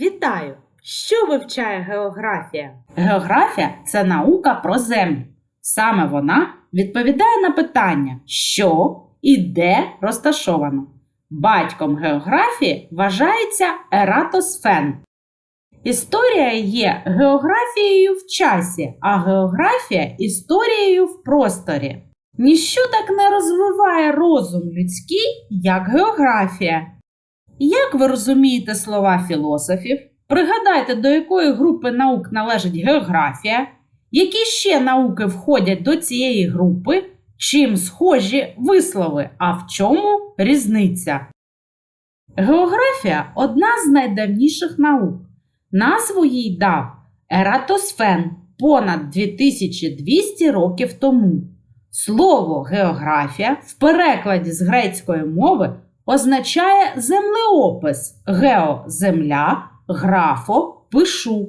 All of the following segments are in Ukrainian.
Вітаю! Що вивчає географія? Географія це наука про землю. Саме вона відповідає на питання, що і де розташовано. Батьком географії вважається Ератосфен. Історія є географією в часі, а географія історією в просторі. Ніщо так не розвиває розум людський, як географія. Як ви розумієте слова філософів? Пригадайте, до якої групи наук належить географія, які ще науки входять до цієї групи, чим схожі вислови, а в чому різниця? Географія одна з найдавніших наук. Назву їй дав Ератосфен понад 2200 років тому. Слово географія в перекладі з грецької мови означає землеопис гео земля, графо пишу.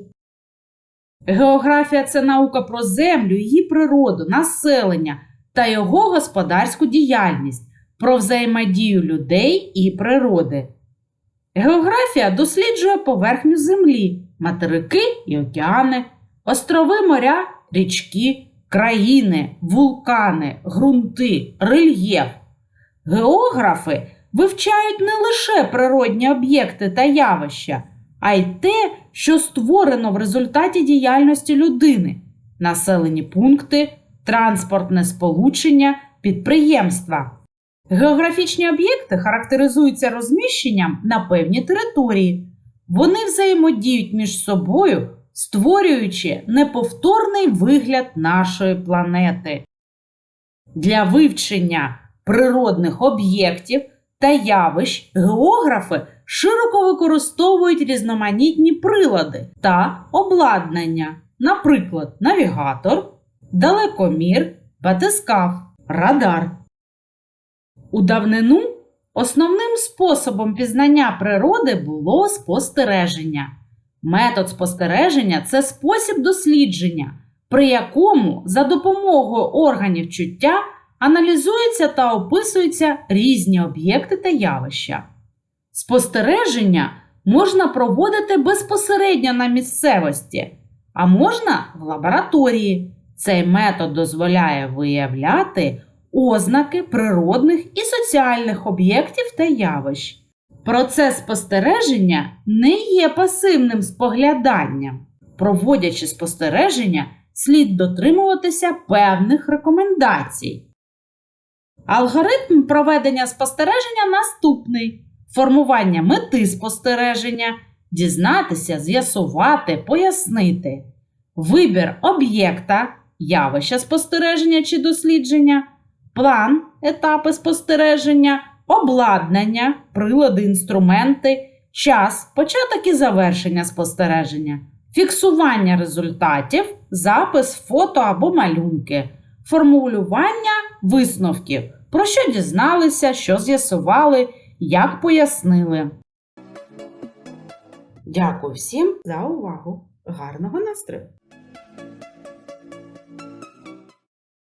Географія це наука про землю, її природу, населення та його господарську діяльність, про взаємодію людей і природи. Географія досліджує поверхню землі, материки і океани, острови моря, річки, країни, вулкани, ґрунти, рельєф. Географи вивчають не лише природні об'єкти та явища, а й те, що створено в результаті діяльності людини, населені пункти, транспортне сполучення, підприємства. Географічні об'єкти характеризуються розміщенням на певній території. Вони взаємодіють між собою, створюючи неповторний вигляд нашої планети. Для вивчення природних об'єктів та явищ географи широко використовують різноманітні прилади та обладнання, наприклад, навігатор, далекомір, батискаф, радар. У давнину основним способом пізнання природи було спостереження. Метод спостереження це спосіб дослідження, при якому за допомогою органів чуття аналізуються та описуються різні об'єкти та явища. Спостереження можна проводити безпосередньо на місцевості, а можна в лабораторії. Цей метод дозволяє виявляти ознаки природних і соціальних об'єктів та явищ. Процес спостереження не є пасивним спогляданням. Проводячи спостереження, слід дотримуватися певних рекомендацій. Алгоритм проведення спостереження наступний: формування мети спостереження, дізнатися, з'ясувати, пояснити, вибір об'єкта, явища спостереження чи дослідження, план, етапи спостереження, обладнання, прилади, інструменти, час, початок і завершення спостереження, фіксування результатів, запис фото або малюнки, формулювання висновків, про що дізналися, що з'ясували, як пояснили. Дякую всім за увагу. Гарного настрою!